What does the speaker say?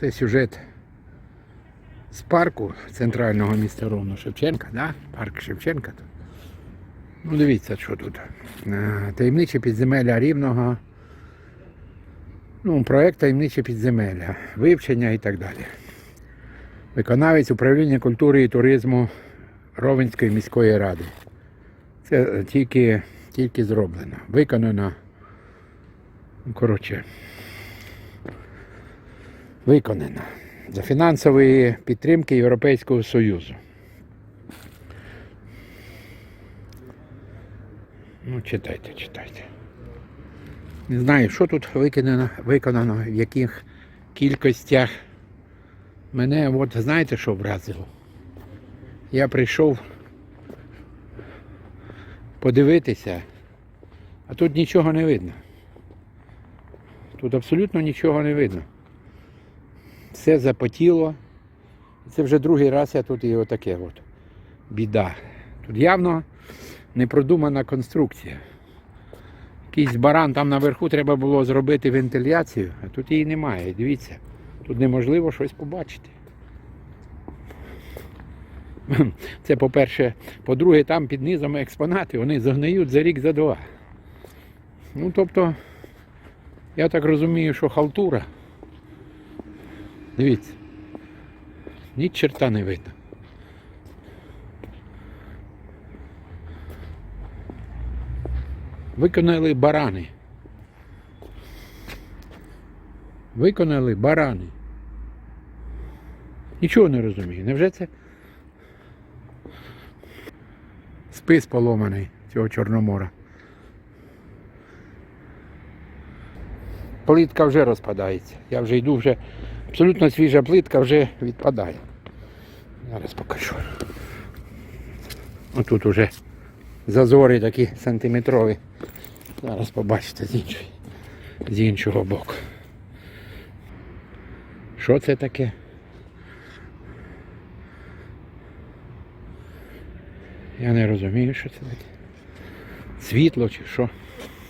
Це сюжет з парку центрального міста Ровно Шевченка, да? парк Шевченка. Ну, дивіться, що тут. Е, Таємниче підземелля рівного. Ну, проект таємниче підземелля, вивчення і так далі. Виконавець управління культури і туризму Ровенської міської ради. Це тільки, тільки зроблено. Виконано. Ну, коротше. Виконано. За фінансової підтримки Європейського Союзу. Ну, читайте, читайте. Не знаю, що тут виконано, виконано в яких кількостях. Мене от знаєте, що вразило? Я прийшов подивитися, а тут нічого не видно. Тут абсолютно нічого не видно. Все запотіло. Це вже другий раз я тут і отаке от. Біда. Тут явно непродумана конструкція. Якийсь баран там наверху треба було зробити вентиляцію, а тут її немає. Дивіться, тут неможливо щось побачити. Це по-перше. По-друге, там під низом експонати, вони загниють за рік, за два. Ну, тобто, я так розумію, що халтура. Дивіться. Ні черта не видно. Виконали барани. Виконали барани. Нічого не розумію. Невже це спис поломаний цього Чорномора? Плитка вже розпадається. Я вже йду, вже абсолютно свіжа плитка вже відпадає. Зараз покажу. Отут уже зазори такі сантиметрові. Зараз побачите з іншої, з іншого боку. Що це таке? Я не розумію, що це таке. Світло чи що?